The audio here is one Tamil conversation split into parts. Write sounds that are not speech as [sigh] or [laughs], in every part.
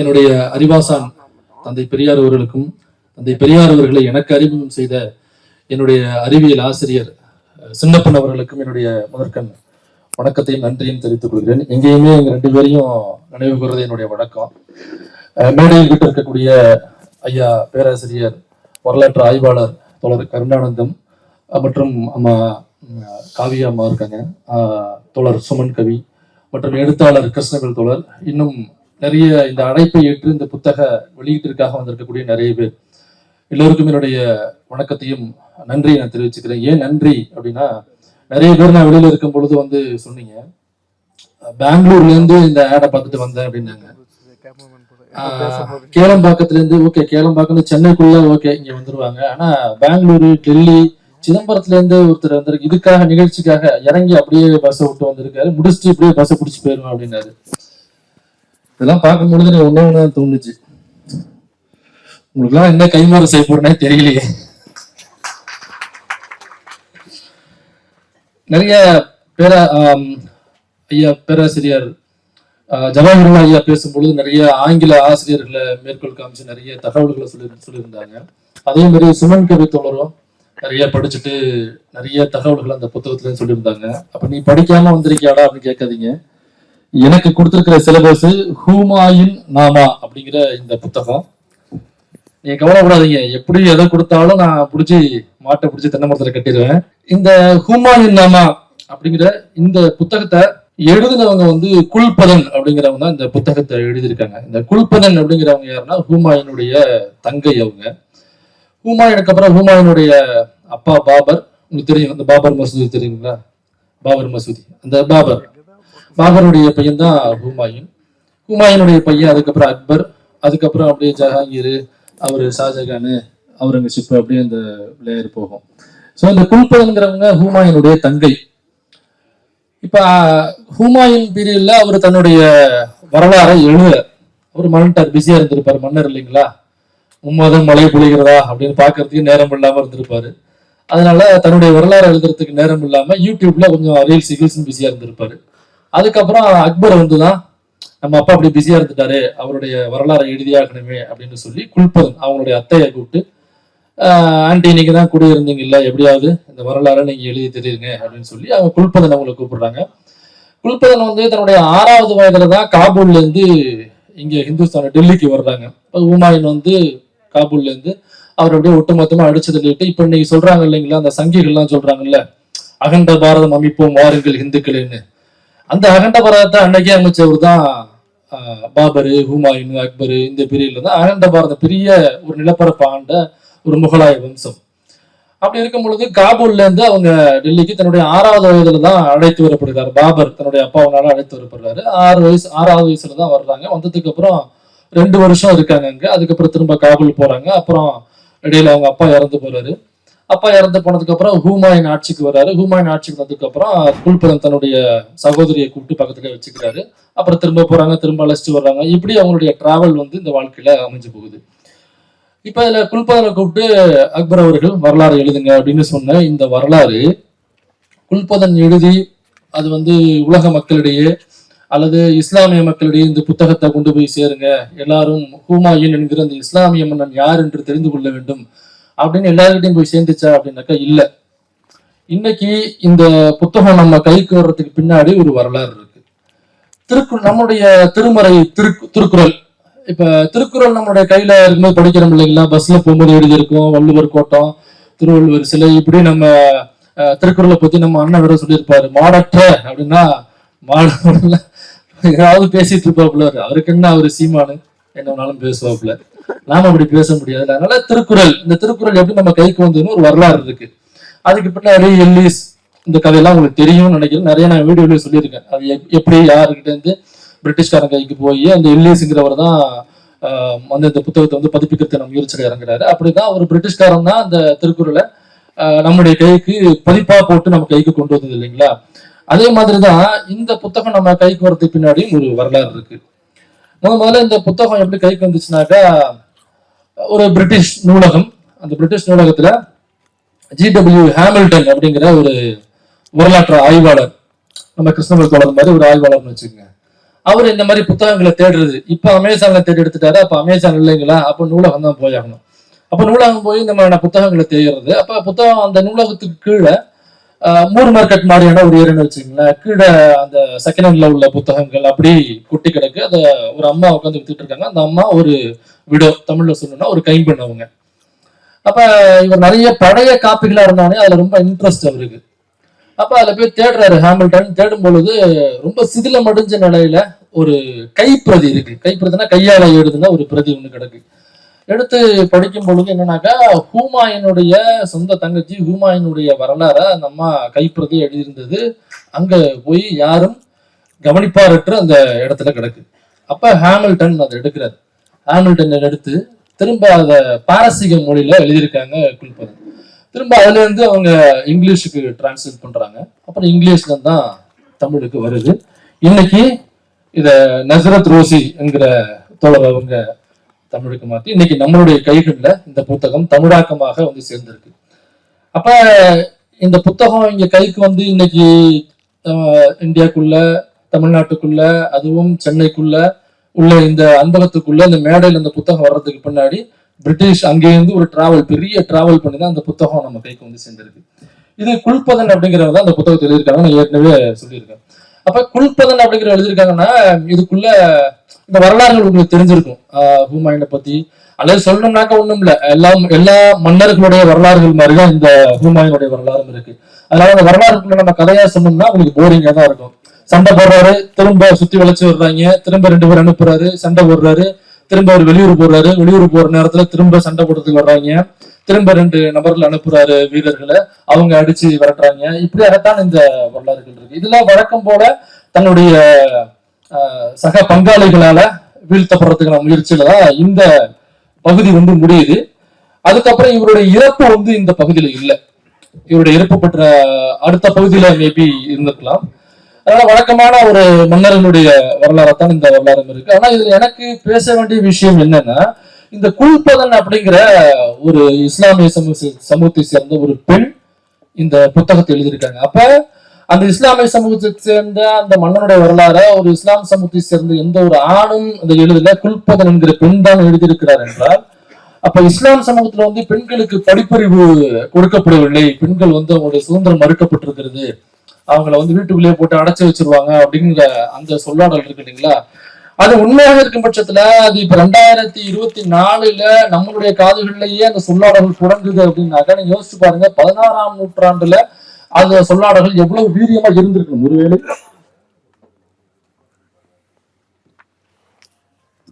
என்னுடைய அறிவாசான் தந்தை பெரியார் அவர்களுக்கும் தந்தை பெரியார் அவர்களை எனக்கு அறிமுகம் செய்த என்னுடைய அறிவியல் ஆசிரியர் சின்னப்பன் அவர்களுக்கும் என்னுடைய முதற்கண் வணக்கத்தையும் நன்றியும் தெரிவித்துக் கொள்கிறேன். எங்கேயுமே எங்க ரெண்டு பேரையும் நினைவு கூறுவது என்னுடைய வணக்கம். மேடையில் கிட்ட இருக்கக்கூடிய ஐயா பேராசிரியர் வரலாற்று ஆய்வாளர் தோழர் கருணானந்தம் மற்றும் அம்மா காவியா அம்மா இருக்காங்க. தோழர் சுமன் கவி மற்றும் எழுத்தாளர் கிருஷ்ணவேல் தோழர். இன்னும் நிறைய இந்த அழைப்பை ஏற்று இந்த புத்தக வெளியீட்டிற்காக வந்திருக்கக்கூடிய நிறைய பேர். எல்லோருக்கும் என்னுடைய வணக்கத்தையும் நன்றியை நான் தெரிவிச்சுக்கிறேன். ஏன் நன்றி அப்படின்னா நிறைய பேர் நான் வெளியில இருக்கும் பொழுது வந்து சொன்னீங்க. பெங்களூர்ல இருந்து இந்த ஆடை பார்த்துட்டு வந்தேன் அப்படின்னாங்க. ஆஹ், கேளம்பாக்கத்துல இருந்து ஓகே கேளம்பாக்கம் சென்னைக்குள்ள ஓகே இங்க வந்துருவாங்க. ஆனா பெங்களூரு டெல்லி சிதம்பரத்துல இருந்து ஒருத்தர் வந்திருக்கு. இதுக்காக நிகழ்ச்சிக்காக இறங்கி அப்படியே பஸ்ஸை விட்டு வந்திருக்காரு. முடிச்சுட்டு இப்படியே பஸ்ஸை பிடிச்சி போயிருவோம் அப்படின்னாரு. இதெல்லாம் பார்க்கும் பொழுது எனக்கு ஒண்ணே ஒன்று தான் தோணுச்சு. உங்களுக்குலாம் என்ன கைமாறு செய்ய போறேனே தெரியலையே. நிறைய பேர ஐயா பேராசிரியர் ஜவஹர்லால் ஐயா பேசும்பொழுது நிறைய ஆங்கில ஆசிரியர்களை மேற்கோள் காமிச்சு நிறைய தகவல்களை சொல்லி சொல்லியிருந்தாங்க. அதே மாதிரி சுமன் கவி தோழரும் நிறைய படிச்சுட்டு நிறைய தகவல்கள் அந்த புத்தகத்துல சொல்லியிருந்தாங்க. அப்ப நீ படிக்காம வந்திருக்கியாடா அப்படின்னு கேட்காதீங்க. எனக்கு கொடுத்திருக்கிற சிலபஸ் ஹூமாயின் நாமா அப்படிங்கிற இந்த புத்தகம். நீங்க கவலைப்படாதீங்க. எப்படி எதை கொடுத்தாலும் நான் பிடிச்சி மாட்டை பிடிச்சி தென்னமரத்துல கட்டிடுவேன். இந்த ஹூமாயின் நாமா அப்படிங்கிற இந்த புத்தகத்தை எழுதினவங்க வந்து குல்பதன் அப்படிங்கிறவங்க தான் இந்த புத்தகத்தை எழுதியிருக்காங்க. இந்த குல்பதன் அப்படிங்கிறவங்க யாருன்னா ஹூமாயினுடைய தங்கை அவங்க. ஹூமாயனுக்கு அப்புறம் ஹூமாயினுடைய அப்பா பாபர். உங்களுக்கு தெரியும் அந்த பாபர் மசூதி தெரியுங்களா? பாபர் மசூதி. அந்த பாபர். பாபருடைய பையன் தான் ஹூமாயூன். ஹூமாயூனுடைய பையன் அதுக்கப்புறம் அக்பர் அதுக்கப்புறம் அப்படியே ஜஹாங்கீர் அவர் ஷாஜகான் அவுரங்கசீப் அப்படியே அந்த லேயர் போகும். ஸோ இந்த குல்பதன்கிறவங்க ஹூமாயூனுடைய தங்கை. இப்போ ஹூமாயூன் பீரியடில் அவர் தன்னுடைய வரலாறை எழுத அவர் மன்னர் பிஸியா இருந்திருப்பார் மன்னர் இல்லைங்களா? மும்மதம் மழை பொழிகிறதா அப்படின்னு பார்க்கறதுக்கு நேரம் இல்லாமல் இருந்திருப்பாரு. அதனால தன்னுடைய வரலாறு எழுதுறதுக்கு நேரம் இல்லாமல் யூடியூப்ல கொஞ்சம் ரீல்ஸ் ரீல்ஸ் பிஸியாக இருந்திருப்பாரு. அதுக்கப்புறம் அக்பர் வந்துதான் நம்ம அப்பா அப்படி பிஸியா இருந்துட்டாரு அவருடைய வரலாறை எழுதியாகணுமே அப்படின்னு சொல்லி குல்பதன் அவங்களுடைய அத்தையை கூப்பிட்டு ஆண்டி இன்னைக்கு தான் கூட இருந்தீங்கல்ல எப்படியாவது இந்த வரலாறை நீங்க எழுதி தெரியுங்க அப்படின்னு சொல்லி அவங்க குல்பதன் அவங்களை கூப்பிடுறாங்க. குல்பதன் வந்து தன்னுடைய ஆறாவது வயதுல தான் காபூல்ல இருந்து இங்க ஹிந்துஸ்தான் டெல்லிக்கு வர்றாங்க. இப்ப வந்து காபூல்ல இருந்து அவர் அப்படியே ஒட்டுமொத்தமா அடிச்சு தள்ளிட்டு இப்ப இன்னைக்கு சொல்றாங்க இல்லைங்களா அந்த சங்கிகள்லாம் சொல்றாங்கல்ல அகண்ட பாரதம் அமைப்போம் வாருங்கள் இந்துக்கள்னு அந்த அகண்ட பாரதத்தை அன்னைக்கே அமைச்சவர் தான் ஆஹ், பாபரு ஹுமாயூன் அக்பர் இந்த பீரியட்ல தான் அகண்ட பாரத பெரிய ஒரு நிலப்பரப்பு ஆண்ட ஒரு முகலாய வம்சம். அப்படி இருக்கும் பொழுது காபூல்ல இருந்து அவங்க டெல்லிக்கு தன்னுடைய ஆறாவது வயதுல தான் அழைத்து வரப்படுகிறார். பாபர் தன்னுடைய அப்பாவனால அழைத்து வரப்படுறாரு. ஆறு வயசு ஆறாவது வயசுல தான் வர்றாங்க. வந்ததுக்கு அப்புறம் ரெண்டு வருஷம் இருக்காங்க அங்க. அதுக்கப்புறம் திரும்ப காபூல் போறாங்க. அப்புறம் இடையில அவங்க அப்பா இறந்து போறாரு. அப்பா இறந்து போனதுக்கு அப்புறம் ஹூமாயின் ஆட்சிக்கு வர்றாரு. ஹூமாயின் ஆட்சிக்கு வந்ததுக்கு அப்புறம் குல்பதன் தன்னுடைய சகோதரியை கூப்பிட்டு பக்கத்துல வச்சுக்கிறாரு. அப்புறம் திரும்ப போறாங்க திரும்ப அழைச்சிட்டு வர்றாங்க. இப்படி அவங்களுடைய டிராவல் வந்து இந்த வாழ்க்கையில அமைஞ்சு போகுது. இப்ப இதுல குல்பதனை கூப்பிட்டு அக்பர் அவர்கள் வரலாறு எழுதுங்க அப்படின்னு சொன்ன இந்த வரலாறு குல்பதன் எழுதி அது வந்து உலக மக்களிடையே அல்லது இஸ்லாமிய மக்களிடையே இந்த புத்தகத்தை கொண்டு போய் சேருங்க. எல்லாரும் ஹூமாயின் என்கிற அந்த இஸ்லாமிய மன்னன் யார் என்று தெரிந்து கொள்ள வேண்டும். அப்படின்னு எல்லாருக்கிட்டையும் போய் சேர்ந்துச்சா அப்படின்னாக்கா இல்லை. இன்னைக்கு இந்த புத்தகம் நம்ம கைக்கு வர்றதுக்கு பின்னாடி ஒரு வரலாறு இருக்கு. திருக்கு நம்முடைய திருமறை திருக்கு திருக்குறள். இப்ப திருக்குறள் நம்மளுடைய கையில இருக்கும்போது படிக்கிறோம் இல்லைங்களா? பஸ்ல போகும்போது எழுதியிருக்கோம் வள்ளுவர் கோட்டம் திருவள்ளுவர் சிலை இப்படி நம்ம திருக்குறளை பத்தி நம்ம அண்ணன் வேற சொல்லியிருப்பாரு. மாடற்ற அப்படின்னா மாட [laughs] ஏதாவது பேசிட்டு இருப்பாப்புல அவருக்கு என்ன அவரு சீமானு? என்ன வேணாலும் பேசுவாப்புல. நாம அப்படி பேச முடியாது. அதனால திருக்குறள் இந்த திருக்குறள் எப்படி நம்ம கைக்கு வந்ததுன்னு ஒரு வரலாறு இருக்கு. அதுக்கு பின்னாடி எல்லிஸ் இந்த கதையெல்லாம் உங்களுக்கு தெரியும்னு நினைக்கிறேன். நிறைய நான் வீடியோலயே சொல்லியிருக்கேன். அது எப்படி யாருக்கிட்ட இருந்து பிரிட்டிஷ்காரன் கைக்கு போய் அந்த எல்லிஸ்ங்கிறவர் தான் ஆஹ், வந்து இந்த புத்தகத்தை வந்து பதிப்பிக்கிறதுக்கு நம்ம முயற்சியில் இறங்குறாரு. அப்படிதான் ஒரு பிரிட்டிஷ்காரன் தான் அந்த திருக்குறளை ஆஹ், நம்முடைய கைக்கு பதிப்பா போட்டு நம்ம கைக்கு கொண்டு வந்தது இல்லைங்களா? அதே மாதிரிதான் இந்த புத்தகம் நம்ம கைக்கு வரதுக்கு பின்னாடியும் ஒரு வரலாறு இருக்கு. முத முதல்ல இந்த புத்தகம் எப்படி கைக்கு வந்துச்சுனாக்கா ஒரு பிரிட்டிஷ் நூலகம். அந்த பிரிட்டிஷ் நூலகத்துல ஜிடபிள்யூ ஹேமில்டன் அப்படிங்கிற ஒரு வரலாற்று ஆய்வாளர் நம்ம கிருஷ்ணவர் தோழர் மாதிரி ஒரு ஆய்வாளர்னு வச்சுக்கோங்க. அவர் இந்த மாதிரி புத்தகங்களை தேடுறது. இப்போ அமேசான்ல தேடி எடுத்துட்டாரு அப்போ அமேசான் இல்லைங்களா? அப்போ நூலகம் தான் போயாகணும் அப்போ நூலகம் போய் இந்த மாதிரியான புத்தகங்களை தேடுறது. அப்போ புத்தகம் அந்த நூலகத்துக்கு கீழே மூர் மார்க்கெட் மாதிரியான ஒரு ஏரியான்னு வச்சுங்களேன் கீழே அந்த செகண்ட் ஹேண்ட்ல உள்ள புத்தகங்கள் அப்படி குட்டி கிடக்கு. அதை ஒரு அம்மா உட்காந்து வித்துட்டு இருக்காங்க. அந்த அம்மா ஒரு விடோ தமிழ்ல சொல்லணும்னா ஒரு கைம்பெண் அவங்க அப்ப இவர் நிறைய பழைய காப்பிகளா இருந்தானே அதுல ரொம்ப இன்ட்ரெஸ்ட் அவருக்கு. அப்ப அதுல போய் தேடுறாரு ஹாமில்டன். தேடும் பொழுது ரொம்ப சிதிலம் அடைஞ்ச நிலையில ஒரு கைப்பிரதி இருக்கு. கைப்பிரதினா கையால எழுதுன ஒரு பிரதி ஒண்ணு கிடக்கு. எடுத்து படிக்கும் பொழுது என்னன்னாக்கா ஹூமாயினுடைய சொந்த தங்கச்சி ஹூமாயினுடைய வரலாறை அந்த அம்மா கைப்பிரதி எழுதியிருந்தது. அங்க போய் யாரும் கவனிப்பாரற்று அந்த இடத்துல கிடக்கு. அப்ப ஹேமில்டன் அதை எடுக்கிறார். ஹாமில்டன் எடுத்து திரும்ப அதை பாரசீக மொழியில எழுதியிருக்காங்க குல்பதன் திரும்ப அதுல இருந்து அவங்க இங்கிலீஷுக்கு டிரான்ஸ்லேட் பண்றாங்க. அப்புறம் இங்கிலீஷ்ல தான் தமிழுக்கு வருது. இன்னைக்கு இத நசரத் ரோசி என்கிற தோழர் அவங்க தமிழுக்கு மாத்தி இன்னைக்கு நம்மளுடைய கைகளில் இந்த புத்தகம் தமிழாக்கமாக வந்து சேர்ந்திருக்கு. அப்ப இந்த புத்தகம் இங்க கைக்கு வந்து இன்னைக்கு இந்தியாக்குள்ள தமிழ்நாட்டுக்குள்ள அதுவும் சென்னைக்குள்ள உள்ள இந்த அன்பகத்துக்குள்ள இந்த மேடையில் இந்த புத்தகம் வர்றதுக்கு பின்னாடி பிரிட்டிஷ் அங்கேருந்து ஒரு டிராவல் பெரிய டிராவல் பண்ணி தான் அந்த புத்தகம் நம்ம கைக்கு வந்து சேர்ந்திருக்கு. இது குல்பதன் அப்படிங்கிறவங்க தான் அந்த புத்தகத்தை எழுதியிருக்காங்க நான் ஏற்கனவே சொல்லியிருக்கேன் அப்ப குல்பதன் அப்படிங்கிற எழுதியிருக்காங்கன்னா இதுக்குள்ள இந்த வரலாறுகள் உங்களுக்கு தெரிஞ்சிருக்கும். ஆஹ் ஹூமாயூனை பத்தி. அல்லது சொல்லணும்னாக்க ஒண்ணும் இல்ல. எல்லா எல்லா மன்னர்களுடைய வரலாறுகள் மாதிரிதான் இந்த ஹூமாயினுடைய வரலாறும் இருக்கு. அதனால அந்த வரலாறுக்குள்ள நம்ம கதையா சொன்னோம்னா உங்களுக்கு போரிங்கா தான் இருக்கும். சண்டை போடுறாரு திரும்ப சுத்தி வளைச்சு வர்றாங்க. திரும்ப ரெண்டு பேர் அனுப்புறாரு சண்டை போடுறாரு. திரும்ப அவர் வெளியூர் போடுறாரு. வெளியூர் போற நேரத்துல திரும்ப சண்டை போடுறதுக்கு வர்றாங்க. திரும்ப ரெண்டு நபர்கள் அனுப்புறாரு வீரர்களை. அவங்க அடிச்சு விரட்டுறாங்க. இப்படியாகத்தான் இந்த வரலாறுகள் இருக்கு. இதுல வழக்கம் போல தன்னுடைய சக பங்காளிகளால வீழ்த்தப்படுறதுக்கான முயற்சியில தான் இந்த பகுதி வந்து முடியுது. அதுக்கப்புறம் இவருடைய இறப்பு வந்து இந்த பகுதியில இல்லை. இவருடைய இறப்பு பெற்ற அடுத்த பகுதியில மேபி இருந்திருக்கலாம். அதனால வழக்கமான ஒரு மன்னர்களுடைய வரலாறத்தான் இந்த வரலாறு இருக்கு. ஆனா இதுல எனக்கு பேச வேண்டிய விஷயம் என்னன்னா இந்த குல்பதன் அப்படிங்கிற ஒரு இஸ்லாமிய சமூக சமூகத்தை சேர்ந்த ஒரு பெண் இந்த புத்தகத்தை எழுதியிருக்காங்க. அப்ப அந்த இஸ்லாமிய சமூகத்தை சேர்ந்த அந்த மன்னனுடைய வரலாற ஒரு இஸ்லாம் சமூகத்தை சேர்ந்த எந்த ஒரு ஆணும் அந்த எழுதல குல்பதன் என்கிற பெண் தான் எழுதியிருக்கிறார் என்றால் அப்ப இஸ்லாம் சமூகத்துல வந்து பெண்களுக்கு படிப்பறிவு கொடுக்கப்படவில்லை. பெண்கள் வந்து அவங்களுடைய சுதந்திரம் மறுக்கப்பட்டிருக்கிறது. அவங்கள வந்து வீட்டுக்குள்ளேயே போட்டு அடைச்சு வச்சிருவாங்க அப்படிங்கிற அந்த சொல்லாடல் இருக்கு இல்லைங்களா? அது உண்மையாக இருக்கும் பட்சத்துல அது இப்ப ரெண்டாயிரத்தி இருபத்தி நாலுல நம்மளுடைய காதுகள்லயே அந்த சொல்லாடல்கள் தொடங்குது அப்படின்னாக்க நீங்க யோசிச்சு பாருங்க பதினாறாம் நூற்றாண்டுல அந்த சொல்லாடல்கள் எவ்வளவு வீரியமா இருந்திருக்கும் ஒருவேளை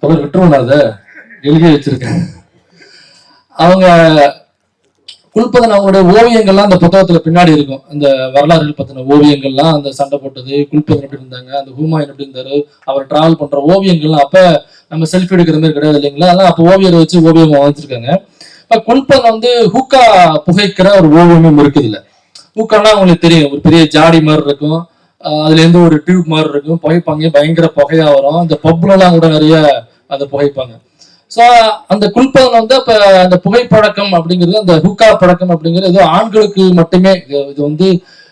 தொடர் விட்டுருவோம் அதை. எழுதி வச்சிருக்கேன். அவங்க குல்பதன் அவங்களுடைய ஓவியங்கள்லாம் அந்த புத்தகத்துல பின்னாடி இருக்கும். அந்த வரலாறுகள் பத்தின ஓவியங்கள்லாம் அந்த சண்டை போட்டது குல்பதன் எப்படி இருந்தாங்க அந்த ஹூமாயன் எப்படி இருந்தாரு அவர் டிராவல் பண்ற ஓவியங்கள்லாம் அப்ப நம்ம செல்ஃபி எடுக்கிற மாதிரி கிடையாது இல்லைங்களா? அதெல்லாம் அப்ப ஓவியரை வச்சு ஓவியம் வச்சிருக்காங்க இப்ப குல்பதன் வந்து ஹூக்கா புகைக்கிற ஒரு ஓவியமும் இருக்குது இல்ல ஹூக்கானா உங்களுக்கு தெரியும். ஒரு பெரிய ஜாடி மாதிரி இருக்கும். அதுல இருந்து ஒரு டியூப் மாதிரி இருக்கும். புகைப்பாங்க பயங்கர புகையா வரும். அந்த பப்ல கூட நிறைய அதை புகைப்பாங்க. சோ அந்த குல்பதன் வந்து அப்ப அந்த புகைப்பழக்கம் அப்படிங்கிறது அந்த ஹூக்கா பழக்கம் அப்படிங்கிறது ஏதோ ஆண்களுக்கு மட்டுமே இது வந்து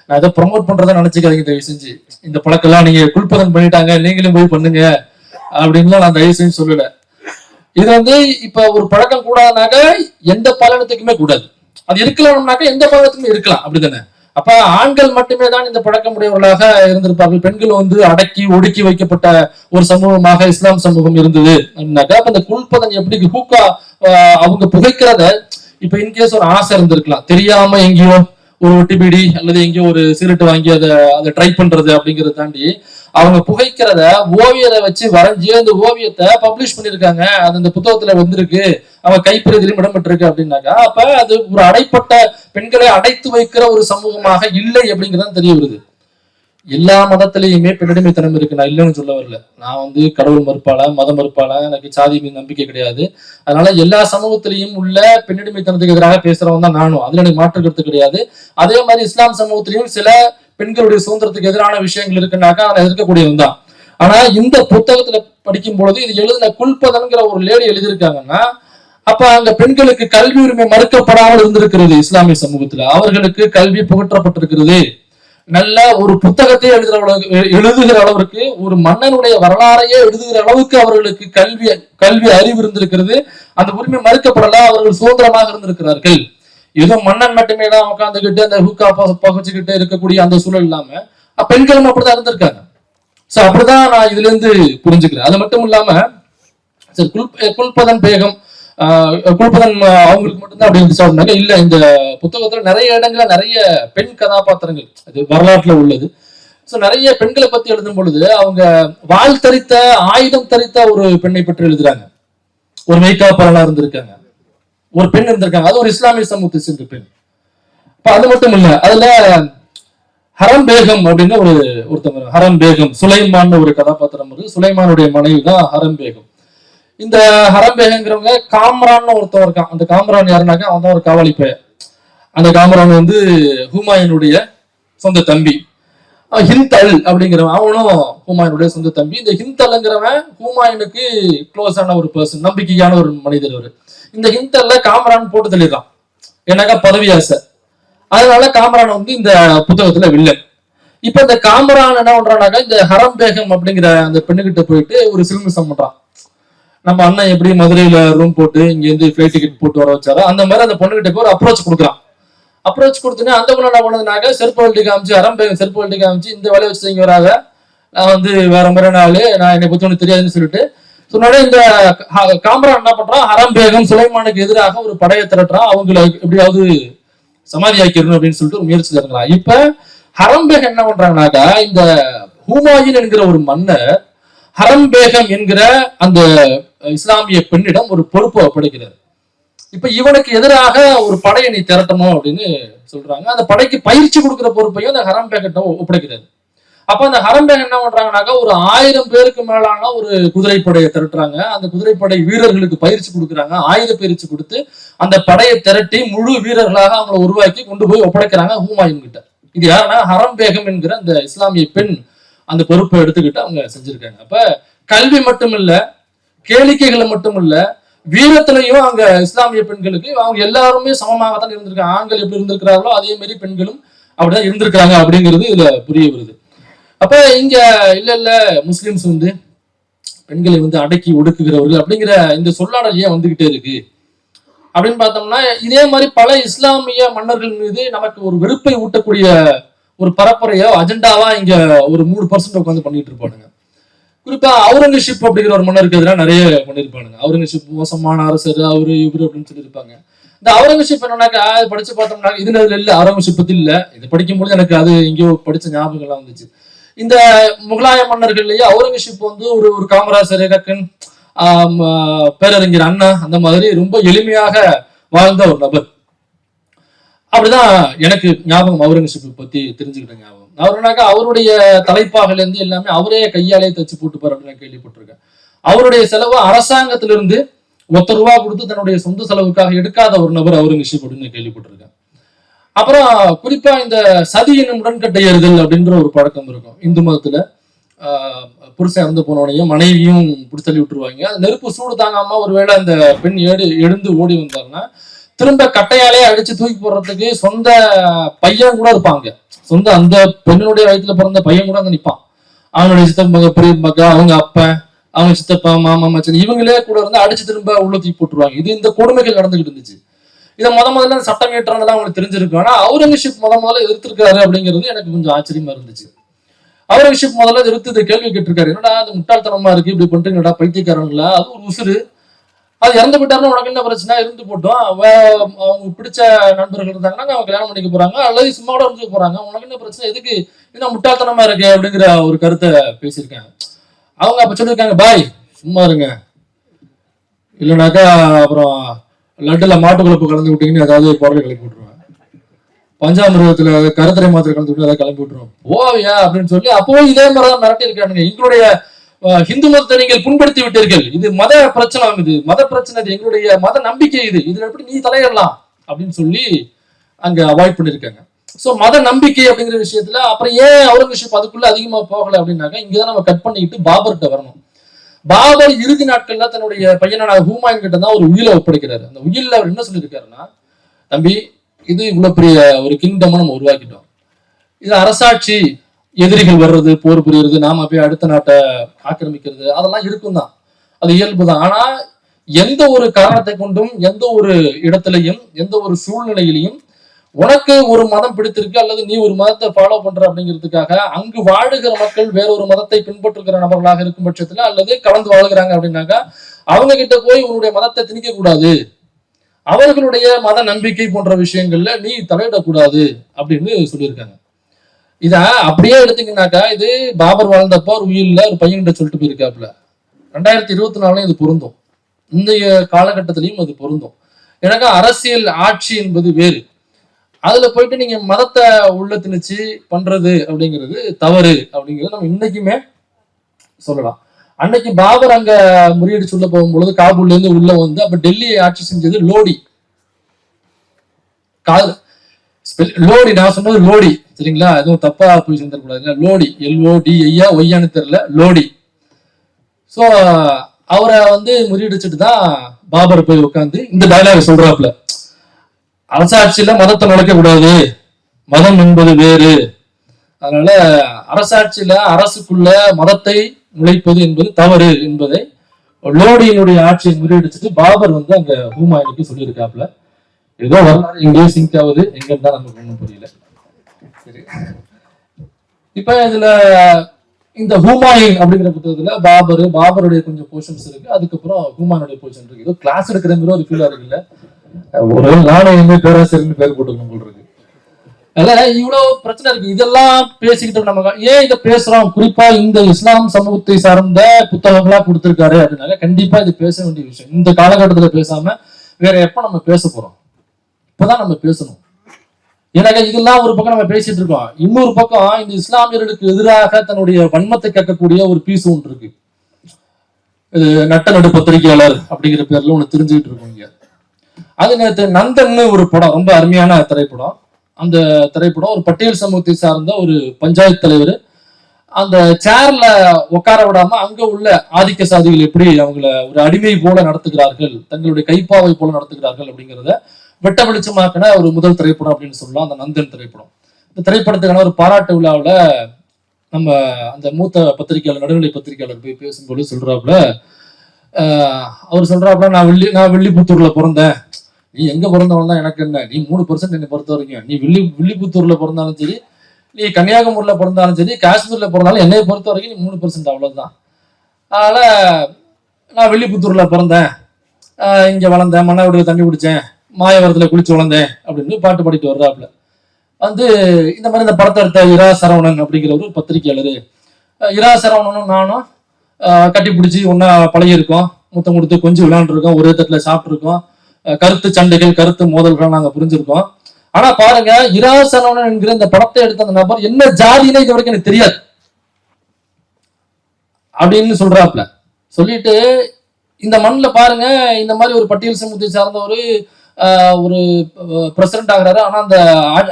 நான் ஏதோ ப்ரொமோட் பண்றதை நினைச்சுக்காதீங்க தயவு செஞ்சு. இந்த பழக்கம் எல்லாம் நீங்க குல்பதன் பண்ணிட்டாங்க நீங்களும் போய் பண்ணுங்க அப்படின்லாம் நான் தயவு செஞ்சு சொல்லல. இது வந்து இப்ப ஒரு பழக்கம் கூடாதுனாக்க எந்த பாலினத்துக்குமே கூடாது. அது இருக்கலாம்னாக்க எந்த பாலினத்துக்குமே இருக்கலாம் அப்படிதானே அப்ப ஆண்கள் மட்டுமே தான் இந்த பழக்கம் உடையவர்களாக இருந்திருப்பார்கள். பெண்கள் வந்து அடக்கி ஒடுக்கி வைக்கப்பட்ட ஒரு சமூகமாக இஸ்லாம் சமூகம் இருந்தது. அப்படின்னாக்கா இந்த குல்பதன் எப்படி ஹூக்கா அவங்க புகைக்கிறத இப்ப இன்கேஸ் ஒரு ஆசை இருந்திருக்கலாம். தெரியாம எங்கேயோ ஒரு ஒட்டிபிடி அல்லது எங்கேயோ ஒரு சிகரெட் வாங்கி அதை அதை ட்ரை பண்றது அப்படிங்கறத தாண்டி அவங்க புகைக்கிறத ஓவியரை வச்சு வரைஞ்சி அந்த ஓவியத்தை பப்ளிஷ் பண்ணிருக்காங்க அது அந்த புத்தகத்துல வந்திருக்கு. அவங்க கைப்பிரதிலும் இடம்பெற்றிருக்கு அப்படின்னாக்கா அப்ப அது ஒரு அடைப்பட்ட பெண்களை அடைத்து வைக்கிற ஒரு சமூகமாக இல்லை அப்படிங்கறது தெரிய வருது. எல்லா மதத்திலையுமே பெண்ணடிமைத்தனம் இருக்கு. நான் இல்லைன்னு சொல்ல வரல. நான் வந்து கடவுள் மறுப்பாள மதம் மறுப்பாள எனக்கு சாதி மீது நம்பிக்கை கிடையாது. அதனால எல்லா சமூகத்திலையும் உள்ள பெண்ணடிமைத்தனத்துக்கு எதிராக பேசுறவன் தான் நானும். அதுல எனக்கு மாற்று கருத்து கிடையாது. அதே மாதிரி இஸ்லாம் சமூகத்திலையும் சில பெண்களுடைய சுதந்திரத்துக்கு எதிரான விஷயங்கள் இருக்குன்னாக்கா அதை எதிர்க்கக்கூடியவன் தான். ஆனா இந்த புத்தகத்துல படிக்கும் பொழுது இது எழுதின குல்பதன்கிற ஒரு லேடி எழுதியிருக்காங்கன்னா அப்ப அங்க பெண்களுக்கு கல்வி உரிமை மறுக்கப்படாமல் இருந்திருக்கிறது இஸ்லாமிய சமூகத்துல. அவர்களுக்கு கல்வி புகற்றப்பட்டிருக்கிறது. நல்ல ஒரு புத்தகத்தை எழுதுகிற அளவுக்கு எழுதுகிற அளவிற்கு ஒரு மன்னனுடைய வரலாறையே எழுதுகிற அளவுக்கு அவர்களுக்கு கல்வி கல்வி அறிவு இருந்திருக்கிறது. அந்த உரிமை மறுக்கப்படல அவர்கள் சுதந்திரமாக இருந்திருக்கிறார்கள். ஏதோ மன்னன் மட்டுமே தான் உட்காந்துக்கிட்டு அந்த ஹூக்கா பகச்சுக்கிட்டு இருக்கக்கூடிய அந்த சூழல் இல்லாம பெண்களும் அப்படிதான் இருந்திருக்காங்க. சோ அப்படிதான் நான் இதுல இருந்து புரிஞ்சுக்கிறேன். அது மட்டும் இல்லாம சரி குல் குல்பதன் பேகம் ஆஹ் குல்பதன் அவங்களுக்கு மட்டும்தான் அப்படி இருந்துச்சு அப்படின்னாக்க இல்ல இந்த புத்தகத்துல நிறைய இடங்கள்ல நிறைய பெண் கதாபாத்திரங்கள் அது வரலாற்றுல உள்ளது. சோ நிறைய பெண்களை பத்தி எழுதும் பொழுது அவங்க வாள் தரித்த ஆயுதம் தரித்த ஒரு பெண்ணை பற்றி எழுதுறாங்க. ஒரு மெய்காப்பாளனா இருந்திருக்காங்க. ஒரு பெண் இருந்திருக்காங்க. அது ஒரு இஸ்லாமிய சமூகத்தை சேர்ந்த பெண். அப்ப அது மட்டும் இல்ல அதுல ஹரம் பேகம் அப்படின்னு ஒரு ஒருத்தவங்க ஹரம் பேகம் சுலைமான் ஒரு கதாபாத்திரம் இருக்கு. சுலைமானுடைய மனைவி தான் ஹரம் பேகம். இந்த ஹரம் பேகங்கிறவங்க காம்ரான்னு ஒருத்தன் இருக்கான். அந்த காம்ரான் யாருனாக்கா அவன் தான் ஒரு காவலி பெயர் அந்த காமரான் வந்து ஹுமாயினுடைய சொந்த தம்பி. ஹிந்தல் அப்படிங்கிறவன் அவனும் ஹுமாயினுடைய சொந்த தம்பி. இந்த ஹிந்தல்ங்கிறவன் ஹுமாயினுக்கு க்ளோஸான ஒரு பர்சன் நம்பிக்கையான ஒரு மனிதர் அவர். இந்த ஹிந்தல்ல காமரான் போட்டு தள்ளிடுறான். என்னக்கா பதவி ஆசை அதனால காமரான் வந்து இந்த புத்தகத்துல வில்லன். இப்ப இந்த காமரான் என்ன பண்றானாக்கா இந்த ஹரம் பேகம் அப்படிங்கிற அந்த பெண்ணுகிட்ட போயிட்டு ஒரு சில்மிசம் பண்றான். நம்ம அண்ணன் எப்படி மதுரையில ரூம் போட்டு இங்க இருந்து ஃபிளைட் டிக்கெட் போட்டு வர வச்சாரோ அந்த மாதிரி அந்த பொண்ணுகிட்ட போய் ஒரு அப்ரோச் கொடுக்குறான். அப்ரோச் கொடுத்தோன்னே அந்த பொண்ணு என்ன பண்ணதுனாக்க செருப்பவல்ட்டி காமிச்சு அறம் பேகம் செருப்பவல்ட்டி காமிச்சு இந்த வேலையை வச்சு இங்க வராத நான் வந்து வேற முறை நாள் நான் என்னை பத்தி ஒன்று தெரியாதுன்னு சொல்லிட்டு சொன்னாலே இந்த ஹ- காம்ரான் என்ன பண்றான்? ஹரம் பேகம் சுலைமானுக்கு எதிராக ஒரு படையை திரட்டுறான். அவங்களை எப்படியாவது சமாதி ஆக்கிடணும் அப்படின்னு சொல்லிட்டு ஒரு முயற்சி இறங்குறான் இப்ப ஹரம்பேகம் என்ன பண்றாங்கனாக்கா இந்த ஹூமாயின் என்கிற ஒரு மன்னர் ஹரம்பேகம் என்கிற அந்த இஸ்லாமிய பெண்ணிடம் ஒரு பொறுப்பை ஒப்படைக்கிறார். இப்ப இவனுக்கு எதிராக ஒரு படையை நீ திரட்டணும் அப்படின்னு சொல்றாங்க. அந்த படைக்கு பயிற்சி கொடுக்கிற பொறுப்பையும் அந்த ஹரம்பேகிட்ட ஒப்படைக்கிறாரு. அப்ப அந்த ஹரம்பேன் என்ன பண்றாங்கனாக்கா ஒரு ஆயிரம் பேருக்கு மேலான ஒரு குதிரைப்படையை திரட்டுறாங்க. அந்த குதிரைப்படை வீரர்களுக்கு பயிற்சி கொடுக்குறாங்க. ஆயுத பயிற்சி கொடுத்து அந்த படையை திரட்டி முழு வீரர்களாக அவங்களை உருவாக்கி கொண்டு போய் ஒப்படைக்கிறாங்க ஹூமாயூன் கிட்ட. இது யாருன்னா ஹரம் பேகம் என்கிற அந்த இஸ்லாமிய பெண் அந்த பொறுப்பை எடுத்துக்கிட்டு அவங்க செஞ்சிருக்காங்க. அப்ப கல்வி மட்டும் இல்ல கேளிக்கைகளை மட்டும் இல்ல வீரத்திலையும் அங்க இஸ்லாமிய பெண்களுக்கு அவங்க எல்லாருமே சமமாக தான் இருந்திருக்காங்க. ஆண்கள் எப்படி இருந்திருக்கிறார்களோ அதே மாதிரி பெண்களும் அப்படிதான் இருந்திருக்காங்க அப்படிங்கிறது இதுல புரிய வருது. அப்ப இங்க இல்ல இல்ல முஸ்லிம்ஸ் வந்து பெண்களை வந்து அடக்கி ஒடுக்குகிறவர்கள் அப்படிங்கிற இந்த சொல்லாடல் ஏன் வந்துகிட்டே இருக்கு? அப்படின்னு பார்த்தோம்னா இதே மாதிரி பல இஸ்லாமிய மன்னர்கள் மீது நமக்கு ஒரு வெறுப்பை ஊட்டக்கூடிய ஒரு பரப்புரையோ அஜெண்டாவா இங்க ஒரு மூணு பர்சன்ட் உட்காந்து பண்ணிட்டு இருப்பானுங்க. குறிப்பா அவுரங்கசீப் அப்படிங்கிற ஒரு மன்னருக்கு எதிராக நிறைய பண்ணியிருப்பானுங்க அவுரங்கசீப் மோசமான அரசர் அவரு இவரு அப்படின்னு சொல்லியிருப்பாங்க. இந்த அவுரங்கசீப் என்னன்னாக்கா அது படிச்சு பார்த்தோம்னா இது இதுல இல்ல அவுரங்கசீப் பத்தி இல்ல. இது படிக்கும்போது எனக்கு அது எங்கேயோ படிச்ச ஞாபகம்லாம் வந்துச்சு. இந்த முகலாய மன்னர்கள்லயே அவுரங்கசீப் வந்து ஒரு ஒரு காமராசர் கக்கன் ஆஹ், பேரறிஞர் அண்ணா அந்த மாதிரி ரொம்ப எளிமையாக வாழ்ந்த ஒரு நபர். அப்படிதான் எனக்கு ஞாபகம் அவுரங்கசீப் பத்தி தெரிஞ்சுக்கிட்ட ஞாபகம். அவருனாக்கா அவருடைய தலைப்பாகல இருந்து எல்லாமே அவரே கையாலே தச்சு போட்டுப்பார் அப்படின்னு கேள்விப்பட்டிருக்கேன். அவருடைய செலவு அரசாங்கத்திலிருந்து ஒத்த ரூபா கொடுத்து தன்னுடைய சொந்த செலவுக்காக எடுக்காத ஒரு நபர் அவுரங்கசீப் அப்படின்னு கேள்விப்பட்டிருக்கேன். அப்புறம் குறிப்பா இந்த சதி என்னும் உடன்கட்டை ஏறுதல் அப்படின்ற ஒரு பழக்கம் இருக்கும். இந்து மதத்துல ஆஹ், புருஷன் இறந்து போனவனையும் மனைவியும் பிடித்தள்ளி விட்டுருவாங்க. அந்த நெருப்பு சூடு தாங்காம ஒருவேளை அந்த பெண் ஏடு எழுந்து ஓடி வந்தாருன்னா திரும்ப கட்டையாலே அடிச்சு தூக்கி போடுறதுக்கு சொந்த பையன் கூட இருப்பாங்க. சொந்த அந்த பெண்ணுடைய வயிற்றுல பிறந்த பையன் கூட அங்க நிற்பான் அவனுடைய சித்தப்பா பெரிய மக்கள் அவங்க அப்பன் அவங்க சித்தப்பா மாமா மச்சன் இவங்களே கூட இருந்து அடிச்சு திரும்ப உள்ள தூக்கி போட்டுருவாங்க. இது இந்த கொடுமைகள் நடந்துகிட்டு இருந்துச்சு. இதை முத முதல்ல இந்த சட்டம் ஏற்றதெல்லாம் அவங்களுக்கு தெரிஞ்சிருக்கும். ஆனா அவுரங்கசீப் முத முதல்ல எதிர்த்திருக்காரு அப்படிங்கிறது எனக்கு கொஞ்சம் ஆச்சரியமா இருந்துச்சு. அவுரங்கசீப் முதல்ல எதிர்த்து இதை கேள்வி கேட்டிருக்காரு. என்னடா அது முட்டாள்தனமா இருக்கு இப்படி பண்றீங்கடா பைத்தியக்காரங்களா அது ஒரு உசுறு. அது இறந்து போயிட்டாருன்னா உனக்கு என்ன பிரச்சனை? இருந்து போட்டோம். அவங்க பிடிச்ச நண்பர்கள் இருந்தாங்கன்னா அவங்க கல்யாணம் பண்ணிக்க போறாங்க. அல்லது சும்மா கூட இருந்து போறாங்க. உனக்கு என்ன பிரச்சனை? எதுக்கு? என்ன முட்டாள்தனமா இருக்கு அப்படிங்கிற ஒரு கருத்தை பேசியிருக்காங்க. அவங்க அப்ப சொல்லியிருக்காங்க பாய் சும்மா இருங்க. இல்லைனாக்கா அப்புறம் லட்டில் மாட்டு குழப்பு கலந்து விட்டீங்கன்னு ஏதாவது பொருளை கிளப்பி விட்டுருவேன் பஞ்சாமிரதத்தில் கருத்தரை மாத்திரை கலந்து விட்டு ஏதாவது கிளம்பி விட்டுருவோம் ஓவியா அப்படின்னு சொல்லி அப்போ இதே மாதிரி தான் மிரட்டி இருக்கானுங்க எங்களுடைய ஹிந்து மதத்தை நீங்கள் புண்படுத்தி விட்டீர்கள். இது மத பிரச்சனை இது மத பிரச்சனை இது. எங்களுடைய மத நம்பிக்கை இது. இதுல எப்படி நீ தலையிடலாம்? அப்படின்னு சொல்லி அங்க அவாய்ட் பண்ணிருக்காங்க. ஸோ மத நம்பிக்கை அப்படிங்கிற விஷயத்துல அப்புறம் ஏன் அவுரங்கசீப் அதுக்குள்ள அதிகமா போகல அப்படின்னாக்கா இங்கதான் நம்ம கட் பண்ணிக்கிட்டு பாபர்கிட்ட வரணும். பாபர் இறுதி நாட்கள்ல தன்னுடைய பையனான ஹூமாயின் கிட்ட தான் ஒரு உயிலை ஒப்படைக்கிறாரு. அந்த உயில்ல அவர் என்ன சொல்லியிருக்காருன்னா தம்பி இது இவ்வளவு பெரிய ஒரு கிங்டம் நம்ம உருவாக்கிட்டோம். இது அரசாட்சி எதிரிகள் வர்றது போர் புரியுறது நாம போய் அடுத்த நாட்டை ஆக்கிரமிக்கிறது அதெல்லாம் இருக்கும் தான் அது இயல்பு தான் ஆனா எந்த ஒரு காரணத்தை கொண்டும் எந்த ஒரு இடத்துலையும் எந்த ஒரு சூழ்நிலையிலையும் உனக்கு ஒரு மதம் பிடித்திருக்கு அல்லது நீ ஒரு மதத்தை ஃபாலோ பண்ற அப்படிங்கிறதுக்காக அங்கு வாழுகிற மக்கள் வேற ஒரு மதத்தை பின்பற்றுகிற நபர்களாக இருக்கும் பட்சத்துல அல்லது கலந்து வாழ்கிறாங்க அப்படின்னாக்கா அவங்க கிட்ட போய் உன்னுடைய மதத்தை திணிக்க கூடாது அவர்களுடைய மத நம்பிக்கை போன்ற விஷயங்கள்ல நீ தலையிடக்கூடாது அப்படின்னு சொல்லியிருக்காங்க. இத அப்படியே எடுத்தீங்கன்னாக்கா இது பாபர் வாழ்ந்தப்போ ஒரு உயிரில் ஒரு பையன்கிட்ட சொல்லிட்டு போயிருக்காப்புல. ரெண்டாயிரத்தி இருபத்தி நாலுலையும் இது பொருந்தும். இந்த காலகட்டத்திலையும் அது பொருந்தும். எனக்கு அரசியல் ஆட்சி என்பது வேறு. அதுல போயிட்டு நீங்க மதத்தை உள்ள திணிச்சு பண்றது அப்படிங்கிறது தவறு அப்படிங்கிறது நம்ம இன்னைக்குமே சொல்லலாம். அன்னைக்கு பாபர் அங்க முறியடிச்சு உள்ள போகும்பொழுது காபூல்ல இருந்து உள்ள வந்து அப்ப டெல்லியை ஆட்சி செஞ்சது லோடி. கால் லோடி நான் சொன்னது லோடி சரிங்களா? எதுவும் தப்பா போய் சேர்ந்துடக்கூடாதுங்க லோடி எல்ஓடி ஐயா ஒய்யான்னு தெரியல லோடி. சோ அவரை வந்து முறியடிச்சிட்டு தான் பாபர் போய் உட்காந்து இந்த டைலாக் சொல்றாப்ல அரசாட்சியில மதத்தை நுழைக்க கூடாது. மதம் என்பது வேறு. அதனால அரசாட்சியில அரசுக்குள்ள மதத்தை நுழைப்பது என்பது தவறு என்பதை லோடியினுடைய ஆட்சியை முறியடிச்சுட்டு பாபர் வந்து அங்க ஹூமாயினுக்கு சொல்லியிருக்காப்ல ஏதோ வரலாறு எங்கேயோ சிங்க் ஆகுது. எங்கன்னு தான் நமக்கு ஒண்ணும் புரியல. சரி. இப்ப இதுல இந்த ஹூமாயின் அப்படிங்கிற புத்தகத்துல பாபர் பாபருடைய கொஞ்சம் போர்ஷன்ஸ் இருக்கு. அதுக்கப்புறம் ஹூமானுடைய போர்ஷன் இருக்கு. ஏதோ கிளாஸ் எடுக்கிற மாதிரி ஒரு ஃபீலா இருக்குல்ல. ஒரு நாணயமே பேராசிரியர்னு பேர் போட்டுக்கணும் போல் இருக்கு. அதனால இவ்வளவு பிரச்சனை இருக்கு. இதெல்லாம் பேசிக்கிட்டு நம்ம ஏன் இதை பேசுறோம்? குறிப்பா இந்த இஸ்லாம் சமூகத்தை சார்ந்த புத்தகங்களா கொடுத்திருக்காரு அப்படின்னாக்க கண்டிப்பா இது பேச வேண்டிய விஷயம். இந்த காலகட்டத்துல பேசாம வேற எப்ப நம்ம பேச போறோம்? இப்பதான் நம்ம பேசணும். எனக்கு இதெல்லாம் ஒரு பக்கம் நம்ம பேசிட்டு இருக்கோம். இன்னொரு பக்கம் இந்த இஸ்லாமியர்களுக்கு எதிராக தன்னுடைய வன்மத்தை கேட்கக்கூடிய ஒரு பீஸ் ஒன்று இருக்கு. இது நட்ட நடு பத்திரிகையாளர் அப்படிங்கிற பேர்ல ஒண்ணு தெரிஞ்சுக்கிட்டு இருக்கோம் இங்க. அது நேற்று நந்தன்னு ஒரு படம் ரொம்ப அருமையான திரைப்படம். அந்த திரைப்படம் ஒரு பட்டியல் சமூகத்தை சார்ந்த ஒரு பஞ்சாயத்து தலைவர். அந்த சேர்ல உட்கார விடாம அங்க உள்ள ஆதிக்க சாதிகள் எப்படி அவங்கள ஒரு அடிமை போல நடத்துகிறார்கள் தங்களுடைய கைப்பாவை போல நடத்துகிறார்கள் அப்படிங்கிறத வெட்ட வெளிச்சமாக்கின ஒரு முதல் திரைப்படம் அப்படின்னு சொல்லலாம் அந்த நந்தன் திரைப்படம். இந்த திரைப்படத்துக்கான ஒரு பாராட்டு விழாவில் நம்ம அந்த மூத்த பத்திரிகையாளர் நடுநிலை பத்திரிகையாளர் போய் பேசும்போது சொல்றாப்புல அவர் சொல்றாப்புல நான் வெள்ளி நான் வெள்ளிபுத்தூர்ல பிறந்தேன். நீ எங்க பிறந்தவன் தான் எனக்கு என்ன? நீ மூணு பர்சன்ட் என்னை பொறுத்த வரைக்கும். நீ வில்லி வில்லிபுத்தூர்ல பிறந்தாலும் சரி நீ கன்னியாகுமரியில பிறந்தாலும் சரி காஷ்மீர்ல பிறந்தாலும் என்னை பொறுத்த வரைக்கும் நீ மூணு பர்சன்ட் அவ்வளவுதான். அதனால நான் வில்லிபுத்தூர்ல பிறந்தேன். இங்க வளர்ந்தேன் மன்னாவுடைய தண்ணி குடிச்சேன் மாயவரத்துல குளிச்சு வளர்ந்தேன் அப்படின்னு பாட்டு பாடிட்டு வர்றாப்புல. வந்து இந்த மாதிரி இந்த படத்தை எடுத்த இரா சரவணன் அப்படிங்கிற ஒரு பத்திரிகையாளர். இரா சரவணனும் நானும் கட்டி பிடிச்சி ஒன்னா பழகியிருக்கோம். முத்தம் கொடுத்து கொஞ்சம் விளையாண்டுருக்கோம் ஒரே தட்டில் சாப்பிட்ருக்கோம் கருத்து சண்டைகள் கருத்து மோதல்கள் நாங்க புரிஞ்சிருக்கோம். ஆனா பாருங்க இரா என்கிற இந்த படத்தை எடுத்த அந்த நபர் என்ன ஜாதினே இது வரைக்கும் எனக்கு தெரியாது. அப்படின்னு சொல்றாப்ல சொல்லிட்டு இந்த மண்ணில் பாருங்க இந்த மாதிரி ஒரு பட்டியல் சமூகத்தை சார்ந்த ஒரு ஆஹ், ஒரு பிரசிடண்ட் ஆகுறாரு. ஆனா அந்த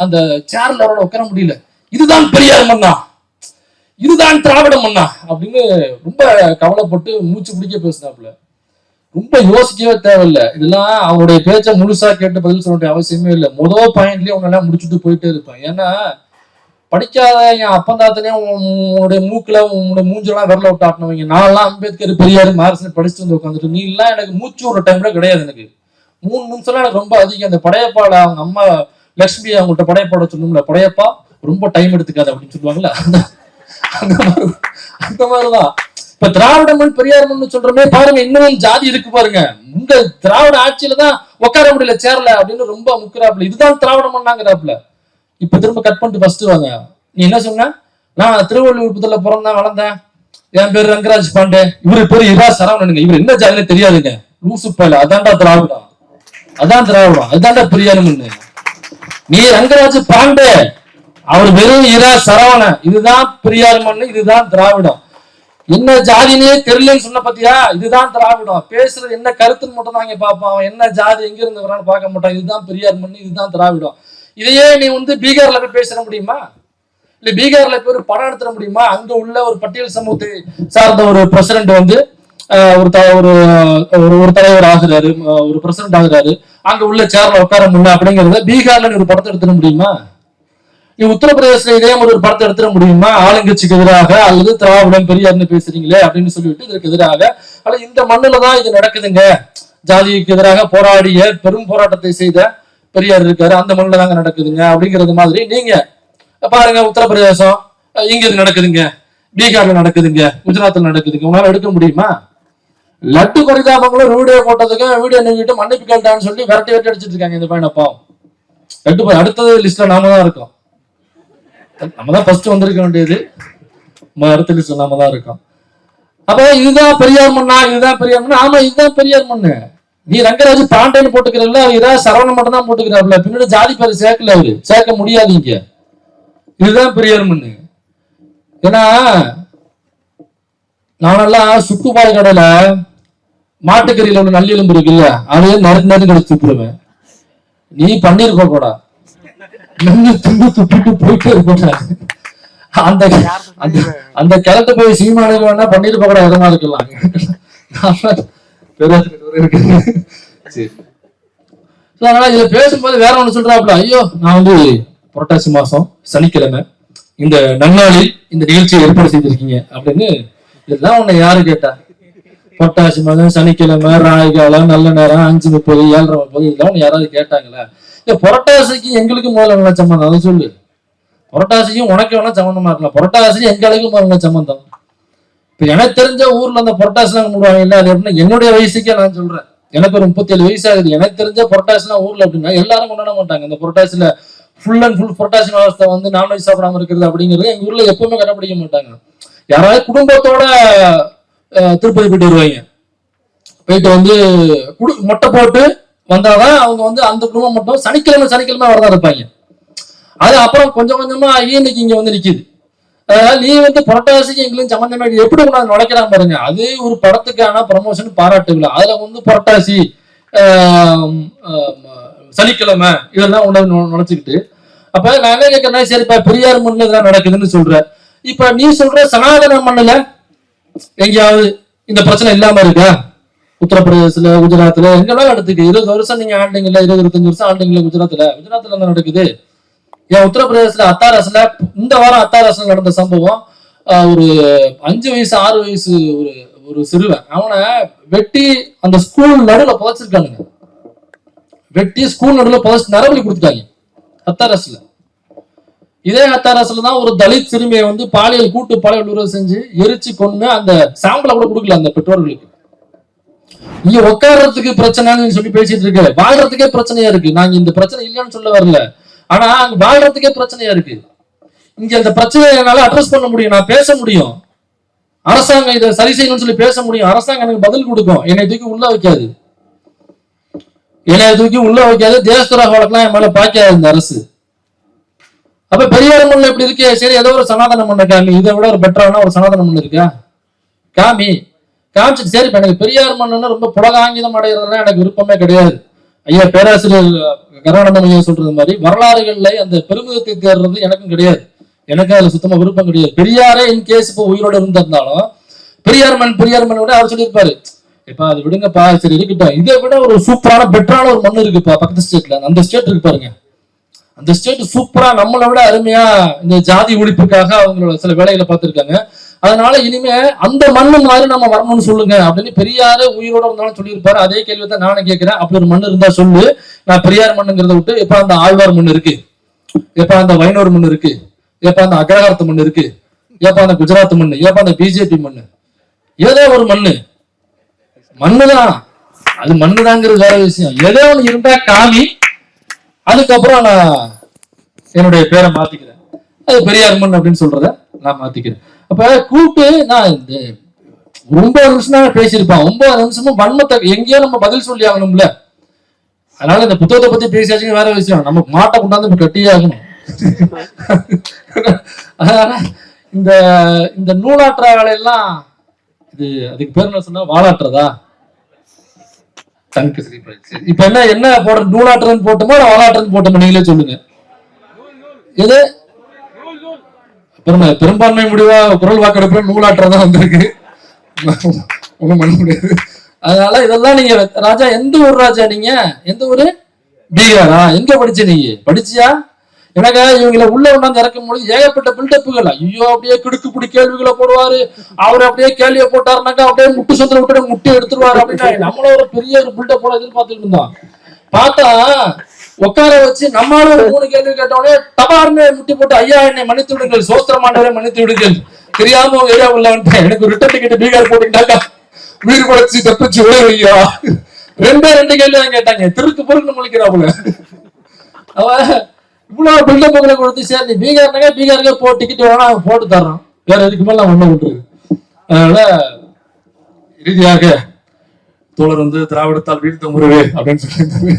அந்த சேர்ல அவரோட உட்கார முடியல. இதுதான் பெரியார் மண்ணா இதுதான் திராவிட மண்ணா அப்படின்னு ரொம்ப கவலைப்பட்டு மூச்சு பிடிக்க பேசினாப்புல. ரொம்ப யோசிக்கவே தேவையில்லை. இதெல்லாம் அவருடைய பேச்சை முழுசா கேட்டு பதில் சொல்ல வேண்டிய அவசியமே இல்லை. முதல் பாயிண்ட்லயே உன்னெல்லாம் முடிச்சுட்டு போயிட்டே இருப்பேன். ஏன்னா படிக்காத என் அப்பந்தாத்தனே உன்னுடைய மூக்குல உன்னோட மூஞ்செல்லாம் விரல விட்டு ஆட்டினவங்க நான்லாம் அம்பேத்கர் பெரியார் மாரசன் படிச்சுட்டு வந்து உட்காந்துட்டு நீ எல்லாம் எனக்கு மூச்சு விடுற டைம்ல கிடையாது எனக்கு. மூணு நிமிஷம்லாம் எனக்கு ரொம்ப அதிகம். அந்த படையப்பாட அவங்க அம்மா லக்ஷ்மி அவங்கள்ட்ட படையப்பாட சொல்லணும்ல. படையப்பா ரொம்ப டைம் எடுத்துக்காது அப்படின்னு சொல்லுவாங்கல்ல. அந்த அந்த மாதிரி அந்த மாதிரிதான். இப்ப திராவிட மண் பெரியார் மண் சொல்றமே பாருங்க இன்னும் ஜாதி இருக்கு பாருங்க. உங்க திராவிட ஆட்சியில தான் உட்கார முடியல சேரல அப்படின்னு ரொம்ப முக்குறாப்புல. இதுதான் திராவிட மண்ணாங்கிறாப்புல. இப்ப திரும்ப கட் பண்ணிட்டு ஃபர்ஸ்ட் வாங்க. நீ என்ன சொன்ன? நான் திருவள்ளுவர் புத்தல பிறந்தேன் வளர்ந்தேன். என் பேர் ரங்கராஜ் பாண்டே. இவரு பேரு இரா சரவணனுங்க. இவர் என்ன ஜாதின்னு தெரியாதுங்க. லூசு பயில அதான்டா திராவிடம். அதான் திராவிடம். அதுதான்டா பெரியார் மண்ணு. நீ ரங்கராஜ் பாண்டே. அவர் வெறும் இரா சரவணன். இதுதான் பெரியார் மண்ணு. இதுதான் திராவிடம். என்ன ஜாதினே தெரியலன்னு சொன்ன பத்தியா? இதுதான் திராவிடம். பேசுறது என்ன கருத்துன்னு மட்டும் தான் இங்க பார்ப்பான். அவன் என்ன ஜாதி எங்க இருந்து வரான்னு பார்க்க மாட்டான். இதுதான் பெரியார் மண்ணு இதுதான் திராவிடம். இதையே நீ வந்து பீகார்ல போய் பேசிட முடியுமா? இல்ல பீகார்ல போய் ஒரு படம் எடுத்துட முடியுமா? அங்க உள்ள ஒரு பட்டியல் சமூகத்தை சார்ந்த ஒரு பிரசிடண்ட் வந்து ஆஹ், ஒரு த- ஒரு ஒரு ஒரு தலைவர் ஆகுறாரு. ஒரு பிரசிடண்ட் ஆகுறாரு. அங்க உள்ள சேர்ல உட்கார முடியல அப்படிங்கறத பீகார்ல நீ ஒரு படத்தை எடுத்துட முடியுமா? நீ உத்தரப்பிரதேசல இதே மாதிரி ஒரு படத்தை எடுத்துட முடியுமா? ஆளுங்கட்சிக்கு எதிராக அல்லது திராவிடம் பெரியார்னு பேசுறீங்களே அப்படின்னு சொல்லிட்டு இதற்கு எதிராக. ஆனா இந்த மண்ணுல தான் இது நடக்குதுங்க. ஜாதிக்கு எதிராக போராடிய பெரும் போராட்டத்தை செய்த பெரியார் இருக்காரு. அந்த மண்ணில தாங்க நடக்குதுங்க அப்படிங்கிறது மாதிரி நீங்க பாருங்க உத்தரப்பிரதேசம். இங்க இது நடக்குதுங்க. பீகார்ல நடக்குதுங்க. குஜராத்ல நடக்குதுங்க. உங்களால எடுக்க முடியுமா? லட்டு பரிதாபங்களும் வீடியோ போட்டதுக்கு வீடியோ நின்றுட்டு மன்னிப்பு கேட்டான்னு சொல்லி விரட்டி விரட்டி அடிச்சிட்டு இருக்காங்க இந்த பையனை லட்டு அடுத்தது லிஸ்ட்ல நாம தான் இருக்கோம். நம்ம தான் ஃபர்ஸ்ட் வந்திருக்க வேண்டியது. ம- சொல்லாம தான் இருக்கோம். அப்ப இதுதான் பெரியார் மண்ணா? இதுதான் பெரியார் மண்ணு? ஆமா இதுதான் பெரியார் மண்ணு. நீ ரங்கராஜ் பாண்டேன்னு போட்டுக்கிறல்ல இதா சரவணன் மட்டும் தான் போட்டுக்கிறாப்ல பின்னாடி ஜாதி பேர் சேர்க்கல அவரு. சேர்க்க முடியாதீங்க இதுதான் பெரியார் மண்ணு. ஏன்னா நானெல்லாம் சுக்குபாய் கடையில மாட்டுக்கறியில உள்ள நல்லெலும்பு இருக்குல்ல அதையே நறுக்கு நறுக்கு கடிச்சு துப்புருவேன் நீ பண்ணிருக்க கூடா நின்னு துண்டு துப்பிட்டு போயிட்டே இருக்க அந்த அந்த அந்த கிழட்டு போய் சீமானுக்கு வேணா பண்ணிட்டு போகிற இடமா இருக்கலாம். சரி. அதனால இதுல பேசும்போது வேற ஒண்ணு சொல்றாப்புல ஐயோ நான் வந்து புரட்டாசி மாசம் சனிக்கிழமை இந்த நன்னாளில் இந்த நிகழ்ச்சியை ஏற்பாடு செய்திருக்கீங்க அப்படின்னு இதெல்லாம் உன்னை யாரு கேட்டா? புரட்டாசி மாதம் சனிக்கிழமை ராய்காலம் நல்ல நேரம் அஞ்சு முப்பது ஏழரை முப்பது இதெல்லாம் உன்னை யாராவது கேட்டாங்களா? புரட்டாசிக்கு எங்களுக்கு முதல்ல நல்ல சம்பந்தம்? அதை சொல்லு. புரட்டாசியும் உனக்கு வேணா சம்பந்தமா இருக்கலாம்? புரட்டாசி எங்களுக்கு முதல்ல சம்பந்தம்? இப்போ எனக்கு தெரிஞ்ச ஊர்ல அந்த புரட்டாசிலாம் மூடுவாங்க இல்லை அது எப்படின்னா என்னுடைய வயசுக்கே நான் சொல்றேன். எனக்கு ஒரு முப்பத்தேழு வயசு ஆகுது. எனக்கு தெரிஞ்ச புரட்டாசினா ஊர்ல அப்படின்னா எல்லாரும் கொண்டாட மாட்டாங்க. இந்த புரட்டாசியில ஃபுல் அண்ட் ஃபுல் புரட்டாசி மாசத்தை வந்து நான்வெஜ் சாப்பிடாம இருக்கிறது அப்படிங்கிறது எங்க ஊர்ல எப்பவுமே கடைபிடிக்க மாட்டாங்க. யாராவது குடும்பத்தோட திருப்பதி போயிட்டு வருவாங்க. போயிட்டு வந்து குடு மொட்டை போட்டு வந்தாதான் அவங்க வந்து அந்த குடும்பம் மட்டும் சனிக்கிழமை சனிக்கிழமை வரதான் இருப்பாங்க. அது அப்புறம் கொஞ்சம் கொஞ்சமா இன்னைக்கு இங்க வந்து நிக்குது. நீ வந்து புரட்டாசிக்கு எங்களும் சம்பந்தமே எப்படி உனக்கு நுழைக்கிறாங்க பாருங்க. அது ஒரு படத்துக்கான ப்ரமோஷன் பாராட்டு அதுல வந்து புரட்டாசி சனிக்கிழமை இதெல்லாம் உணவு நுழைச்சுக்கிட்டு. அப்ப நான் என்ன கேட்கறேன்னா சரிப்பா பெரியார் மண்ணில் இதெல்லாம் நடக்குதுன்னு சொல்ற. இப்ப நீ சொல்ற சனாதன மண்ணில் எங்கேயாவது இந்த பிரச்சனை இல்லாம இருக்கா? உத்தரப்பிரதேசத்துல குஜராத்ல எங்கெல்லாம் நடத்துக்கு இருபது வருஷம் நீங்க ஆண்டீங்கல்ல இருபது இருபத்தஞ்சு வருஷம் ஆண்டீங்கல்ல குஜராத்ல குஜராத்ல என்ன நடக்குது. ஏன் உத்தரப்பிரதேசத்துல அத்தாரஸ்ல இந்த வாரம் அத்தாரஸ்ல நடந்த சம்பவம் ஒரு அஞ்சு வயசு ஆறு வயசு ஒரு ஒரு சிறுவன். அவனை வெட்டி அந்த ஸ்கூல் நடுவில் புதைச்சிருக்கானுங்க. வெட்டி ஸ்கூல் நடுவில் புதைச்சி நரபலி கொடுத்துட்டாங்க. அத்தாரஸ்ல இதே அத்தாரஸ்ல தான் ஒரு தலித் சிறுமியை வந்து பாலியல் கூட்டு பாலியல் உறவு செஞ்சு எரிச்சு கொண்டு அந்த சாம்பிளை கூட கொடுக்கல அந்த பெற்றோர்களுக்கு. இங்க உட்காடுறதுக்கு பிரச்சனைன்னு சொல்லி பேசிட்டு இருக்க. வாழ்றதுக்கே பிரச்சனையா இருக்கு. நாங்க இந்த பிரச்சனை இல்லைன்னு சொல்ல வரல. ஆனா அங்க வாழ்றதுக்கே பிரச்சனையா இருக்கு. இங்க அந்த பிரச்சனையை என்னால அட்ரஸ் பண்ண முடியும். நான் பேச முடியும். அரசாங்கம் இதை சரி செய்யணும்னு சொல்லி பேச முடியும். அரசாங்கம் எனக்கு பதில் கொடுக்கும். என்னை தூக்கி உள்ள வைக்காது. என்னை தூக்கி உள்ள வைக்காது. தேசத்துறா வழக்கெல்லாம் என் மேல பாய்க்காது இந்த அரசு. அப்ப பெரியார் மண்ணில் எப்படி இருக்கு? சரி ஏதோ ஒரு சனாதன மண்ணை காமி. இதை விட ஒரு பெட்டரான ஒரு சனாதன மண் இருக்கா? காமி. காமிச்சிட்டு சரி எனக்கு பெரியார் மண்ணுன்னு ரொம்ப புலகாங்கிதம் அடைகிறதுலாம் எனக்கு விருப்பமே கிடையாது. ஐயா பேராசிரியர் கருணானந்தம் ஐயா சொல்றது மாதிரி வரலாறுகள்ல அந்த பெருமிதத்தை தேர்றது எனக்கும் கிடையாது. எனக்கு அதுல சுத்தமா விருப்பம் கிடையாது. பெரியாரே இன் கேஸ் இப்போ உயிரோட இருந்திருந்தாலும் பெரியார் மண் பெரியார் மண் விட அவர் சொல்லியிருப்பாரு. இப்ப அது விடுங்கப்பா சரி இருக்கட்டும். இதை விட ஒரு சூப்பரான பெட்டரான ஒரு மண் இருக்குப்பா பக்கத்து ஸ்டேட்ல அந்த ஸ்டேட் இருக்கு பாருங்க. அந்த ஸ்டேட் சூப்பரா நம்மளை விட அருமையா இந்த ஜாதி ஒழிப்புக்காக அவங்களோட சில வேலைகளை பார்த்திருக்காங்க. அதனால இனிமே அந்த மண்ணு மாதிரி நம்ம வரணும்னு சொல்லுங்க அப்படின்னு பெரியார உயிரோட இருந்தாலும் சொல்லியிருப்பாரு. அதே கேள்வி தான் நானும் கேட்கிறேன். அப்படி ஒரு மண் இருந்தா சொல்லு. நான் பெரியார் மண்ணுங்கிறத விட்டு எப்ப அந்த ஆழ்வார் மண் இருக்கு? எப்ப அந்த வைனோர் மண் இருக்கு? எப்ப அந்த அக்ரஹாரத்து மண் இருக்கு? எப்ப அந்த குஜராத் மண்? எப்ப அந்த பிஜேபி மண்? ஏதோ ஒரு மண்ணு மண்ணுதான். அது மண்ணுதாங்கிறது வேற விஷயம். ஏதோ ஒண்ணு இருந்தா காமி. அதுக்கப்புறம் நான் என்னுடைய பேரை மாத்திக்கிறேன். அது பெரியார் மண் அப்படின்னு சொல்றத. நான் மாத்திக்கிறேன். அப்ப கூப்பிட்டு நான் இந்த ஒன்பது நிமிஷம் தான் பேசியிருப்பான். ஒன்பது நிமிஷமும் வன்மத்தை எங்கேயோ நம்ம பதில் சொல்லி ஆகணும்ல. அதனால இந்த புத்தகத்தை பத்தி பேசியாச்சுங்க வேற விஷயம். நம்ம மாட்டை கொண்டாந்து கட்டியே ஆகணும். அதனால இந்த இந்த நூலாற்ற வேலையெல்லாம் இது அதுக்கு பேர் என்ன சொன்னா வாலாட்டுறதா இப்ப என்ன என்ன போடுற நூலாற்றுன்னு போட்டோமோ இல்ல போட்டோமோ? நீங்களே சொல்லுங்க. எது? பெரும்பான்மை முடிவா குரல் வாக்கெடுப்புல நூலாட்டுறதா வந்திருக்கு. ஒண்ணும் பண்ண முடியாது. அதனால இதெல்லாம் நீங்க ராஜா எந்த ஊர் ராஜா நீங்க? எந்த ஊரு? பீகாரா. எங்க படிச்ச நீங்க படிச்சியா? எனக்கு இவங்கள உள்ள கொண்டாந்து இறக்கும் பொழுது ஏகப்பட்ட பில்டப்புகள் ஐயோ அப்படியே கிடுக்கு பிடி கேள்விகளை போடுவாரு. அவர் அப்படியே கேள்வியை போட்டாருனாக்கா அப்படியே முட்டு சொத்துல விட்டு முட்டி எடுத்துருவாரு அப்படின்னா நம்மள ஒரு பெரிய ஒரு பில்டப் போல எதிர்பார்த்துட்டு இருந்தோம். பார்த்தா உட்கார வச்சு நம்மளால ஒரு மூணு கேள்வி கேட்டோடனே தபார்னு முட்டி போட்டு ஐயா என்னை மன்னித்து விடுங்கள். சோஸ்திரமாண்டவரை மன்னித்து விடுங்கள். தெரியாம ஏரியா உள்ள எனக்கு ரிட்டர்ன் டிக்கெட் பீகார் போட்டுட்டாக்கா உயிர் குறைச்சி தப்பிச்சு விளையா ரெண்டே ரெண்டு கேள்வி தான் கேட்டாங்க. திருக்கு பொருள் முழிக்கிறாப்புல. அவ இவ்வளவு பில்டப்புகளை கொடுத்து சரி நீ பீகார்னாங்க பீகாருக்கே போ டிக்கெட் வேணா போட்டு தர்றோம் வேற எதுக்கு மேல ஒண்ணு விட்டுருக்கு அதனால இறுதியாக தோழர் வந்து திராவிடத்தால் வீழ்த்த முருகே அப்படின்னு சொல்லியிருந்தாரு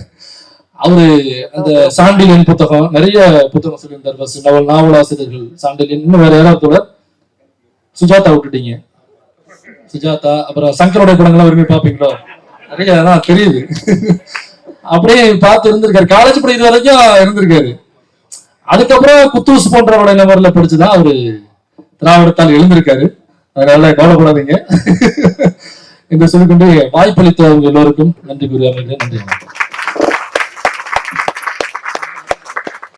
அவரு அந்த சாண்டிலியன் புத்தகம் நிறைய புத்தகம் சொல்லியிருந்தார் பஸ் நாவல் நாவலாசிரியர்கள் சாண்டிலியன் இன்னும் வேற யாராவது சுஜாதா விட்டுட்டீங்க. சுஜாதா அப்புறம் சங்கரோட படங்கள்லாம் விரும்பி பாப்பீங்களோ நிறைய அதான் தெரியுது. அப்படியே பார்த்து இருந்திருக்காரு. காலேஜ் படிக்கிற வரைக்கும் இருந்திருக்காரு. அதுக்கப்புறம் குத்தூஸ் போன்ற நபர்ல படிச்சுதான் அவரு திராவிடத்தால் எழுந்திருக்காரு. அதனால கவலைப்படாதீங்க. என்று சொல்லிக்கொண்டு வாய்ப்பளித்த அவங்க எல்லோருக்கும் நன்றி கூறிய நன்றி.